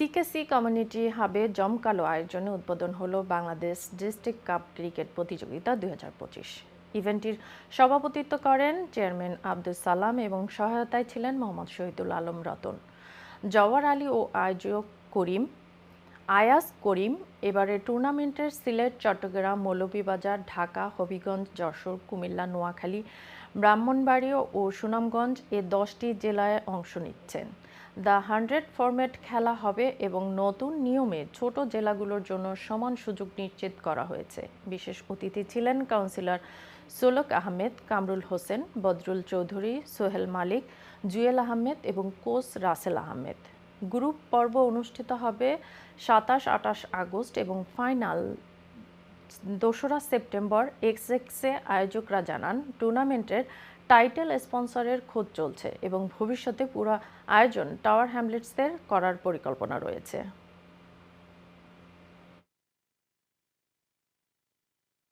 সিকেসি community হাবে জমকালো আয়োজনে উদ্বোধন হলো বাংলাদেশ ডিস্ট্রিক্ট কাপ ক্রিকেট প্রতিযোগিতা দু হাজার পঁচিশ। ইভেন্টটির সভাপতিত্ব করেন চেয়ারম্যান আব্দুল সালাম এবং সহায়তায় ছিলেন মোহাম্মদ শহীদুল আলম রতন। জওয়ার আলী ও আয়োজক করিম, আয়াস করিম এবারে টুর্নামেন্টের সিলেট, চট্টগ্রাম, মৌলভীবাজার, ঢাকা, হবিগঞ্জ, যশোর, কুমিল্লা, নোয়াখালী, ব্রাহ্মণবাড়িয়া ও সুনামগঞ্জ এ দশটি জেলায় অংশ নিচ্ছেন। দ্য হান্ড্রেড ফরম্যাট খেলা হবে এবং নতুন নিয়মে ছোট জেলাগুলোর জন্য সমান সুযোগ নিশ্চিত করা হয়েছে। বিশেষ অতিথি ছিলেন কাউন্সিলর সোলক আহমেদ, কামরুল হোসেন, বদরুল চৌধুরী, সোহেল মালিক, জুয়েল আহমেদ এবং কোচ রাসেল আহমেদ। গ্রুপ পর্ব অনুষ্ঠিত হবে সাতাশ আটাশ আগস্ট এবং ফাইনাল দোসরা সেপ্টেম্বর এক্সএক্সে আয়োজকরা জানান, টুর্নামেন্টের টাইটেল স্পন্সরের খোঁজ চলছে এবং ভবিষ্যতে পুরো আয়োজন টাওয়ার হ্যামলেটসদের করার পরিকল্পনা রয়েছে।